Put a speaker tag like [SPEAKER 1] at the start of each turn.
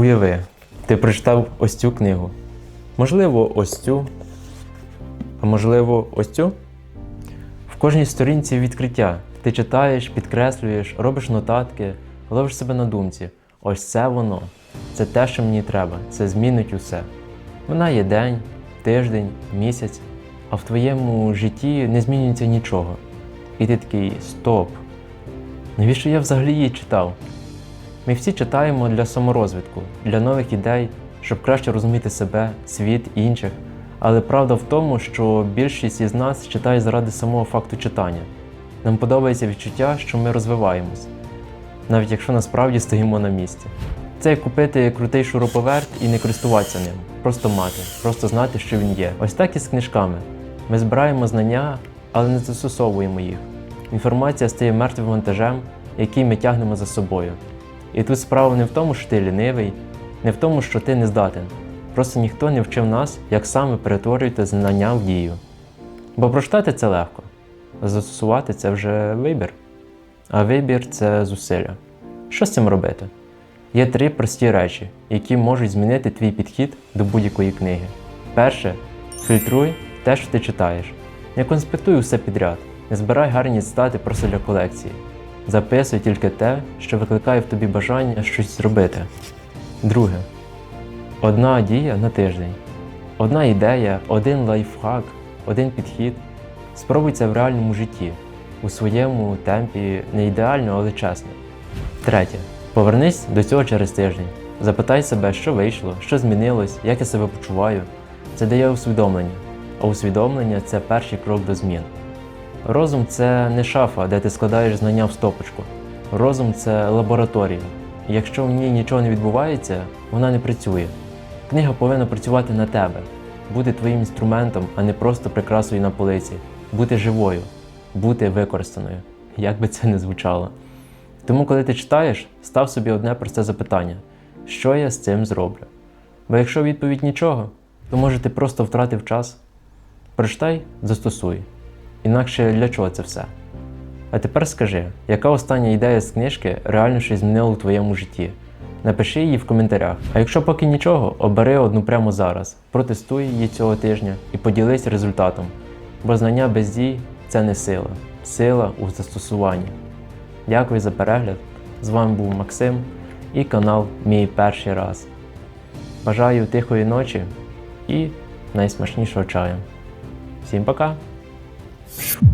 [SPEAKER 1] Уяви, ти прочитав ось цю книгу. Можливо, ось цю. А можливо, ось цю. В кожній сторінці відкриття. Ти читаєш, підкреслюєш, робиш нотатки, ловиш себе на думці. Ось це воно. Це те, що мені треба. Це змінить усе. Вона є день, тиждень, місяць, а в твоєму житті не змінюється нічого. І ти такий стоп. Навіщо я взагалі її читав? Ми всі читаємо для саморозвитку, для нових ідей, щоб краще розуміти себе, світ інших. Але правда в тому, що більшість із нас читає заради самого факту читання. Нам подобається відчуття, що ми розвиваємось, навіть якщо насправді стоїмо на місці. Це як купити крутий шуруповерт і не користуватися ним, просто мати, просто знати, що він є. Ось так і з книжками. Ми збираємо знання, але не застосовуємо їх. Інформація стає мертвим вантажем, який ми тягнемо за собою. І тут справа не в тому, що ти лінивий, не в тому, що ти не здатен. Просто ніхто не вчив нас, як саме перетворювати знання в дію. Бо прочитати це легко, а застосувати це вже вибір. А вибір це зусилля. Що з цим робити? Є три прості речі, які можуть змінити твій підхід до будь-якої книги. Перше фільтруй те, що ти читаєш. Не конспектуй усе підряд, не збирай гарні цитати просто для колекції. Записуй тільки те, що викликає в тобі бажання щось зробити. Друге. Одна дія на тиждень. Одна ідея, один лайфхак, один підхід. Спробуй це в реальному житті, у своєму темпі не ідеально, але чесно. Третє. Повернись до цього через тиждень. Запитай себе, що вийшло, що змінилось, як я себе почуваю. Це дає усвідомлення, а усвідомлення це перший крок до змін. Розум це не шафа, де ти складаєш знання в стопочку. Розум це лабораторія. Якщо в ній нічого не відбувається, вона не працює. Книга повинна працювати на тебе, бути твоїм інструментом, а не просто прикрасою на полиці, бути живою, бути використаною, як би це не звучало. Тому, коли ти читаєш, став собі одне просте запитання: що я з цим зроблю? Бо якщо відповідь нічого, то може ти просто втратив час. Прочитай, застосуй. Інакше для чого це все? А тепер скажи, яка остання ідея з книжки реально щось змінила у твоєму житті? Напиши її в коментарях. А якщо поки нічого, обери одну прямо зараз, протестуй її цього тижня і поділись результатом. Бо знання без дій це не сила, сила у застосуванні. Дякую за перегляд. З вами був Максим і канал Мій Перший раз. Бажаю тихої ночі і найсмачнішого чаю. Всім пока! you